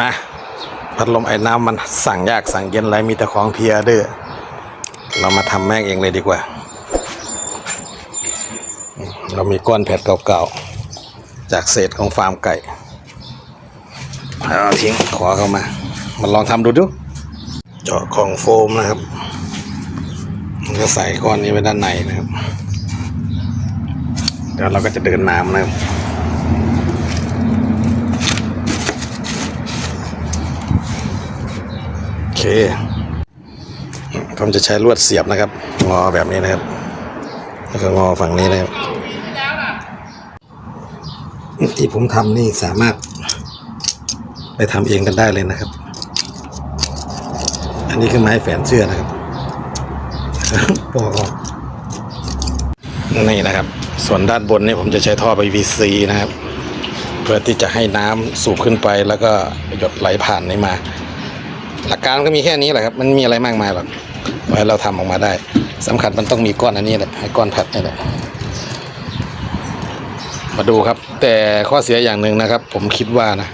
มาพัดลมไอ้น้ำมันสั่งยากสั่งเย็นอะไรมีแต่ของเพียเด้อเรามาทำแม่งเองเลยดีกว่า เรามีก้อนแผ่นเก่าๆ จากเศษของฟาร์มไก่เอาทิ้งขอเข้ามามาลองทำดูดู เจาะของโฟมนะครับก็ใส่ก้อนนี้ไว้ด้านในนะครับ เดี๋ยวเราก็จะเดินน้ำนะครับ โอเค ผมจะใช้ลวดเสียบนะครับ งอแบบนี้นะครับ แล้วก็งอฝั่งนี้นะครับ ที่ผมทำนี่สามารถ ไปทำเองกันได้เลยนะครับ อันนี้คือไม้แฝนเสื้อนะครับปอกออกนี่นะครับ ส่วนด้านบนนี่ผมจะใช้ท่อ PVC นะครับ เพื่อที่จะให้น้ำสูบขึ้นไปแล้วก็หยดไหลผ่านนี่มา หลักการก็มีแค่นี้แหละครับ มันมีอะไรมากมายหรอกขอให้เราทำออกมาได้สำคัญมันต้องมีก้อนอันนี้แหละให้ก้อนแพทนี่แหละมาดูครับ แต่ข้อเสียอย่างหนึ่งนะครับ ผมคิดว่านะ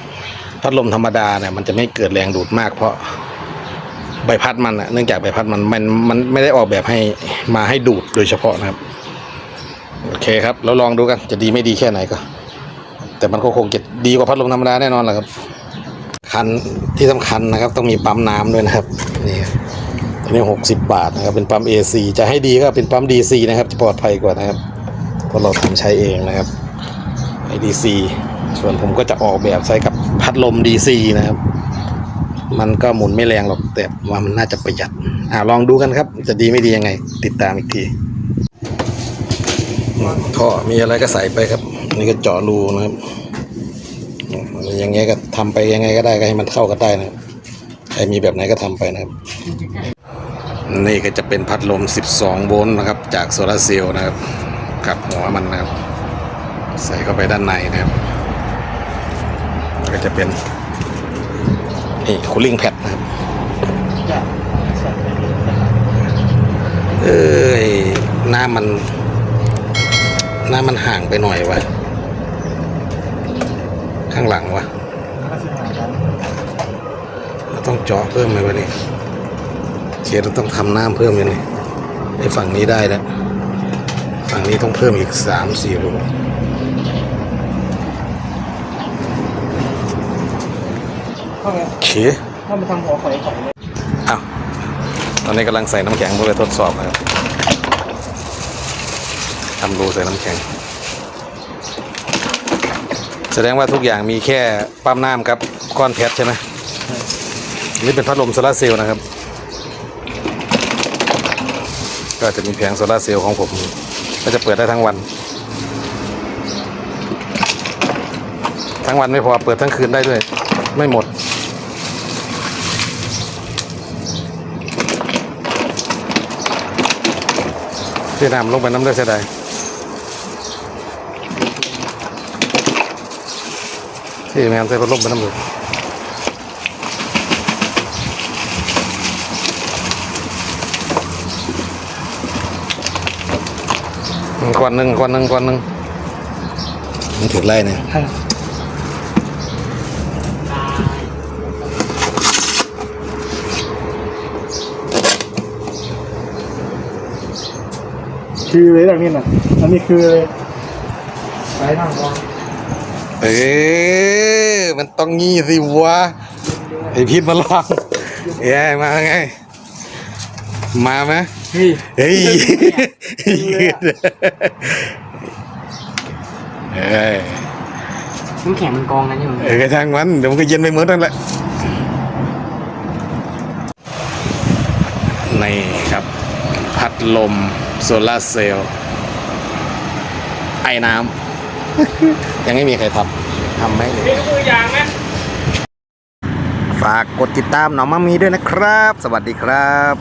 พัดลมธรรมดาเนี่ยมันจะไม่เกิดแรงดูดมาก เพราะใบพัดมันอะเนื่องจากใบพัดมันมันมันไม่ได้ออกแบบให้มาให้ดูดโดยเฉพาะนะครับ โอเคครับเราลองดูกันจะดีไม่ดีแค่ไหนก็ แต่มันก็คงจะดีกว่าพัดลมธรรมดาแน่นอนแหละครับ คันที่สำคัญนะครับ ต้องมีปั๊มน้ำด้วยนะครับนี่ตัวนี้หกสิบบาทนะครับเป็นปั๊ม AC จะให้ดีก็เป็นปั๊ม DC นะครับ จะปลอดภัยกว่านะครับเพราะเราทำใช้เองนะครับไอ DC ส่วนผมก็จะออกแบบใช้กับพัดลม DC นะครับ มันก็หมุนไม่แรงหรอกแต่ว่ามันน่าจะประหยัดอ่าลองดูกันครับ จะดีไม่ดียังไง ติดตามอีกทีท่อมีอะไรก็ใส่ไปครับ นี่ก็เจาะรูนะครับ อย่างเงี้ยก็ทำไปยังไงก็ได้ก็ให้มันเข้ากันได้นะครับใครมีแบบไหนก็ทำไปนะครับ นี่ก็จะเป็นพัดลม 12 โวลต์นะครับ จากโซลาเซลล์นะครับกับหัวมันนะครับ ใส่เข้าไปด้านในนะครับก็จะเป็นนี่คูลิ่งแพดนะครับเอ้ยหน้ามัน หน้ามันห่างไปหน่อยวะ ข้างหลังวะเราต้องเจาะเพิ่มไหมวะนี่เชียเราต้องทำน้ำเพิ่มเลยนี่ไอ้ฝั่งนี้ได้แล้วฝั่งนี้ต้องเพิ่มอีกสามสี่รูเข้าไงโอเคถ้ามาทำหัวข่อยข่อยเลยอ้าวตอนนี้กำลังใส่น้ำแข็งเพื่อไปทดสอบนะครับทำรูใส่น้ำแข็ง แสดงว่าทุกอย่างมีแค่ปั๊มน้ำกับก้อนแพทใช่ไหมนี่เป็นพัดลมโซลาเซลล์นะครับ ก็จะมีแผงโซลาเซลล์ของผม ก็จะเปิดได้ทั้งวัน ทั้งวันไม่พอเปิดทั้งคืนได้ด้วย ไม่หมดที่น้ำลงไปน้ำได้เสียดาย ที่แมนใส่พัดลมไปน้ำเลยกวนหนึ่งกวนหนึ่งกวนหนึ่งมันถือไล่เนี่ยคือเลยแบบนี้น่ะอันนี้คือเลยสายทางวาง เออมันต้องงี้สิวะไอพิษมาลองเอ้ยมาไง มาไหมเฮ้ยเฮ้ยยืดเอ้ยน้ำแข็งมันกองกันอยู่เออกระทั่งมันเดี๋ยวมันก็เย็นไปเหมือนนั่นแหละนี่ครับ พัดลมโซลาร์เซลล์ไอ้น้ำ ยังไม่มีใครทำทำไหมนี่ก็ตัวอย่างนะฝากกดติดตามหนองมามีด้วยนะครับ สวัสดีครับ